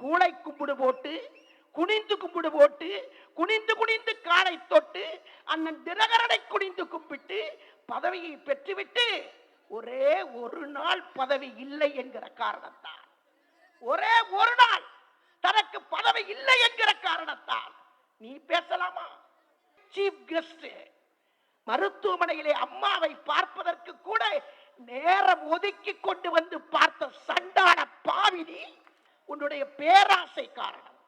கூளை கும்பிடு போட்டு குனிந்து கும்பிடு போட்டு குனிந்து குனிந்து காலை தொட்டு அண்ணன் தினகரனை குனிந்து கும்பிட்டு பதவியை பெற்றுவிட்டு ஒரே ஒரு நாள் பதவி இல்லை என்கிற காரணத்தால். ஒரே ஒரு நாள் தனக்கு பதவி இல்லை என்கிற காரணத்தால். நீ பேசலாமா? சீஃப் கெஸ்ட் மருத்துவமனையிலே அம்மாவை பார்ப்பதற்கு கூட நேரம் ஒதுக்கி கொண்டு வந்து பார்த்த சண்டான பாவினி உன்னுடைய பேராசை காரணம்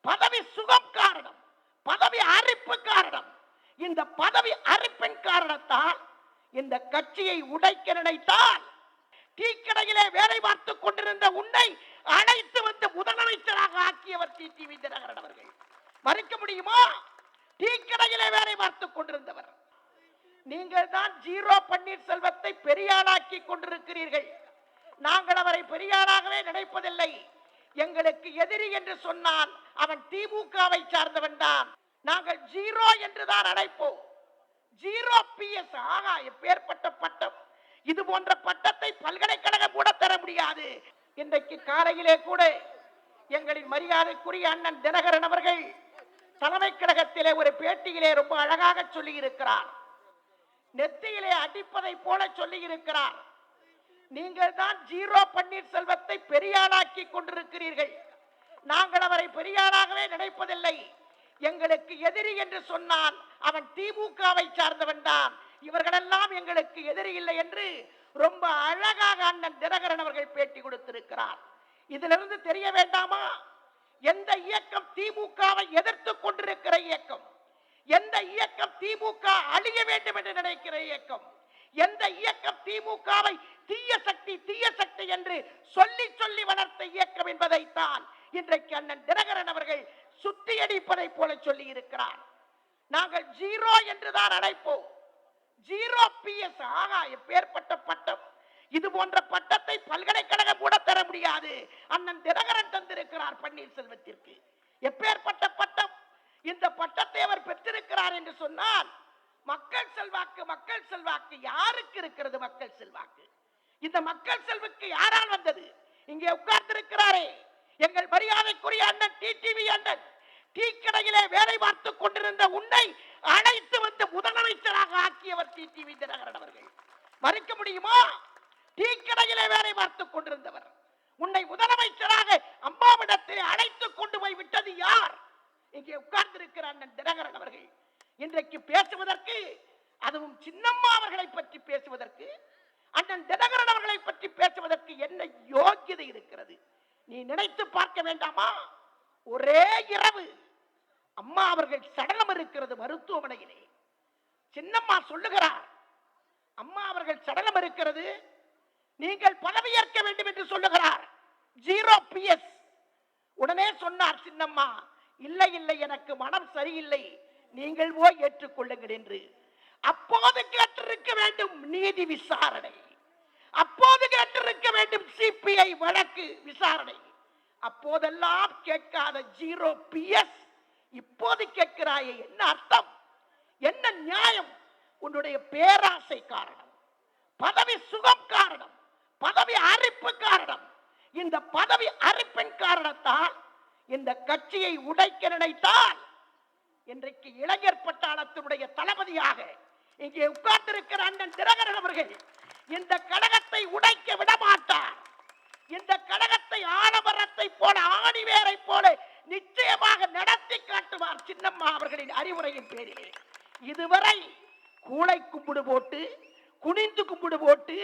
பதவி சுகம் காரணம் பதவி அரிப்பு காரணம். இந்த பதவி அரிப்பின் காரணத்தால் இந்த கட்சியை உடைக்க நினைத்தால் டீ கடையிலே வேலை பார்த்துக் கொண்டிருந்த உன்னை அழைத்து வந்து முதலமைச்சராக ஆக்கியவர் டி. டி. விஜயநகரன் அவர்கள். மறுக்க முடியுமா? டீ கடையிலே வேலை பார்த்துக் கொண்டிருந்தவர். நீங்கள் தான் ஜீரோ பன்னீர்செல்வத்தை பெரியாளாக்கி கொண்டிருக்கிறீர்கள். நாங்கள் அவரை பெரியாராகவே நினைப்பதில்லை. எங்களுக்கு எதிரி என்று சொன்னான் அவன் திமுகவை சார்ந்தவன் தான். நாங்கள் ஜீரோ என்று தான் அழைப்போம். ஜீரோ பிஎஸ் ஆகா எப்பேற்பட்ட பட்டம். இது போன்ற பட்டத்தை பல்கலைக்கழகம் கூட தர முடியாது. இன்றைக்கு காலையிலே கூட எங்களின் மரியாதைக்குரிய அண்ணன் தினகரன் அவர்கள் தலைமை கழகத்திலே ஒரு பேட்டியிலே ரொம்ப அழகாக சொல்லி இருக்கிறார் நெத்தியிலே அடிப்பதை போல சொல்லி இருக்கிறார் நீங்கள் தான் ஜீரோ பன்னீர்செல்வத்தை பெரியாராக்கி கொண்டிருக்கிறீர்கள். நாங்கள் அவரை பெரியாராகவே நினைப்பதில்லை. எங்களுக்கு எதிரி என்று சொன்னான் அவன் திமுகவை சார்ந்தவன் தான். இவர்களெல்லாம் எங்களுக்கு எதிரி இல்லை என்று ரொம்ப அழகாக அண்ணன் தினகரன் அவர்கள் பேட்டி கொடுத்திருக்கிறார். இதிலிருந்து தெரிய வேண்டாமா? எந்த இயக்கம் திமுகவை எதிர்த்து கொண்டிருக்கிற இயக்கம்? எந்த இயக்கம் திமுக அழிய வேண்டும் என்று நினைக்கிற இயக்கம்? எந்த இயக்கம் திமுகவை தீய சக்தி தீய சக்தி என்று சொல்லி சொல்லி வளர்த்த இயக்கம் என்பதைத்தான் இன்றைக்கு அண்ணன் தினகரன் அவர்கள் சுத்தி அடிப்பதை போல சொல்லி இருக்கிறார். நாங்கள் ஜீரோ என்றுதான் அழைப்போம். ஜீரோ பி எஸ் ஆகா எப்பேற்பட்ட பட்டம். இது போன்ற பட்டத்தை பல்கலைக்கழகம் கூட தர முடியாது. அண்ணன் தினகரன் தந்திருக்கிறார் பன்னீர்செல்வத்திற்கு. எப்பேற்பட்ட பட்டம்? இந்த பட்டத்தை அவர் பெற்றிருக்கிறார் என்று சொன்னால் மக்கள் செல்வாக்கு மக்கள் செல்வாக்கு. யாருக்கு இருக்கிறது மக்கள் செல்வாக்கு? இந்த மக்கள் செல்வுக்கு யாரால் வந்தது? இங்கே உட்கார்ந்திருக்கிறாரே எங்கள் மரியாதைக்குரிய அண்ணன் டிடிவி அண்ணன். டீ கடையிலே வேலை பார்த்துக் கொண்டிருந்த உன்னை அழைத்து வந்து முதலமைச்சராக ஆக்கியவர் டிடிவி தினகரன் அவர்கள். மறுக்க முடியுமா? டீ கடையிலே வேலை பார்த்துக் கொண்டிருந்தவர். உன்னை முதலமைச்சராக அம்மாவிடத்தில் அழைத்து கொண்டு போய் விட்டது யார்? இங்கே உட்கார்ந்திருக்கிற அண்ணன் தினகரன் அவர்கள். இன்றைக்கு பேசுவதற்கு அதுவும் சின்னம்மா அவர்களை பற்றி பேசுவதற்கு அண்ணன் தினகரன் அவர்களை பற்றி பேசுவதற்கு என்ன யோக்கியதை இருக்கிறது? நீ நினைத்து பார்க்க வேண்டாமா? ஒரே இரவு அம்மா அவர்கள் சடலம் இருக்கிறது மருத்துவமனையிலே. சின்னம்மா சொல்லுகிறார் அம்மா அவர்கள் சடலம் இருக்கிறது நீங்கள் பதவியேற்க வேண்டும் என்று சொல்லுகிறார். ஜீரோ பிஎஸ் உடனே சொன்னார் சின்னம்மா இல்லை இல்லை எனக்கு மனம் சரியில்லை. நீங்கள் போய் ஏற்றுக்கொள்ளுங்கள் என்று அப்போது கேட்டிருக்க வேண்டும் நீதி விசாரணை. அப்போது கேட்டிருக்க வேண்டும் சிபிஐ வழக்கு விசாரணை. அப்போதெல்லாம் கேட்காத ஜீரோ பிஎஸ் இப்போது கேட்கிறாயே என்ன அர்த்தம்? என்ன நியாயம்? உன்னுடைய பேராசை காரணம் பதவி சுகம் காரணம் பதவி அரிப்பு காரணம். இந்த பதவி அரிப்பின் காரணத்தால் இந்த கட்சியை உடைக்க நினைத்தால் இன்றைக்கு இளைஞர் பட்டாளத்தினுடைய தளபதியாக இங்கே உட்கார்ந்திருக்கிற அண்ணன் திரகரன் அவர்கள் இந்த கழகத்தை உடைக்க விடமாட்டார். இந்த கழகத்தை ஆடவரத்தை போல ஆணிவேரை போல நிச்சயமாக நடத்தி காட்டுவார் சின்னம்மா அவர்களின் அறிவுரையின் பேரிலே. இதுவரை கூளை கும்பிடு போட்டு குனிந்து கும்பிடு போட்டு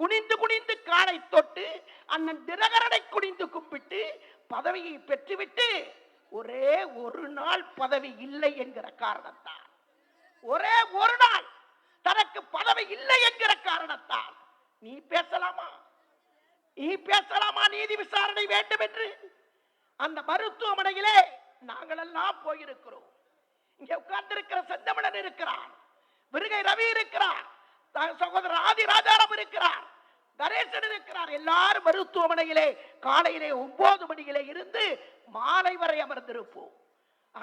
குனிந்து குனிந்து காலை தொட்டு அண்ணன் திரகரனை குனிந்து கும்பிட்டு பதவியை பெற்றுவிட்டு ஒரே ஒரு நாள் பதவி இல்லை என்கிற காரணத்தால். ஒரே ஒரு நாள் தனக்கு பதவி இல்லை என்கிற காரணத்தால். நீ பேசலாமா? நீ பேசலாமா நீதி விசாரணை வேண்டும் என்று? அந்த மருத்துவமனையிலே நாங்களெல்லாம் போயிருக்கிறோம். இங்கே உட்கார்ந்திருக்கிற செந்தமிழன் இருக்கிறார் விருகை ரவி இருக்கிறார் த- சகோதரர் ஆதி ராஜாராம் இருக்கிறார். நரேசன் இருக்கிறார். எல்லாரும் மருத்துவமனையிலே காலையிலே ஒன்பது மணியிலே இருந்து மாலை வரை அமர்ந்திருப்போம்.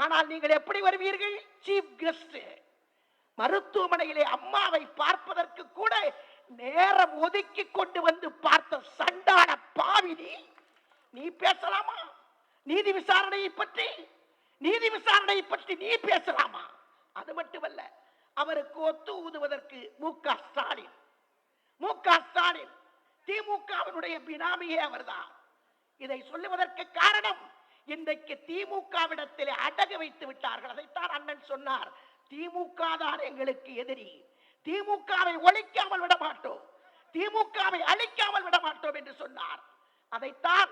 ஆனால் நீங்கள் எப்படி வருவீர்கள்? சீஃப் கெஸ்ட் மருத்துவமனையிலே அம்மாவை பார்ப்பதற்கு கூட நேரம் ஒதுக்கி கொண்டு வந்து பார்த்த சண்டான பாவினி நீ பேசலாமா? நீதி விசாரணையை பற்றி நீதி விசாரணையை பற்றி நீ பேசலாமா? அது மட்டுமல்ல அவருக்கு ஒத்து ஊதுவதற்கு மு க ஸ்டாலின் மு க ஸ்டாலின் திமுகவினுடைய பினாமியே அவர்தான். இதை சொல்லுவதற்கு காரணம் இன்றைக்கு திமுகவிடத்திலே அடகு வைத்து விட்டார்கள். அதைத்தான் அண்ணன் சொன்னார். திமுக தான் எங்களுக்கு எதிரி. திமுகவை ஒழிக்காமல் விட மாட்டோம் திமுகவை அழிக்காமல் விட மாட்டோம் என்று சொன்னார். அதைத்தான்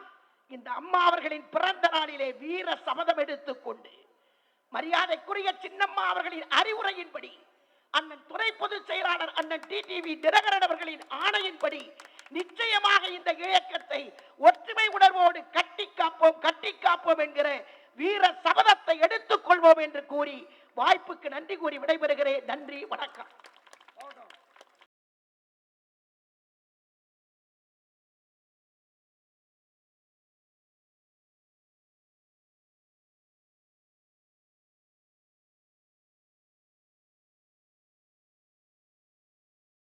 இந்த அம்மா அவர்களின் பிறந்த நாளிலே வீர சபதம் எடுத்துக்கொண்டு மரியாதைக்குரிய சின்னம்மா அவர்களின் அறிவுரையின்படி அண்ணன் துணை பொதுச் செயலாளர் அண்ணன் டிடிவி தினகரன் அவர்களின் ஆணையின்படி நிச்சயமாக இந்த இயக்கத்தை ஒற்றுமை உணர்வோடு கட்டி காப்போம் கட்டி காப்போம் என்கிற வீர சபதத்தை எடுத்துக் கொள்வோம் என்று கூறி வாய்ப்புக்கு நன்றி கூறி விடைபெறுகிறேன். நன்றி வணக்கம்.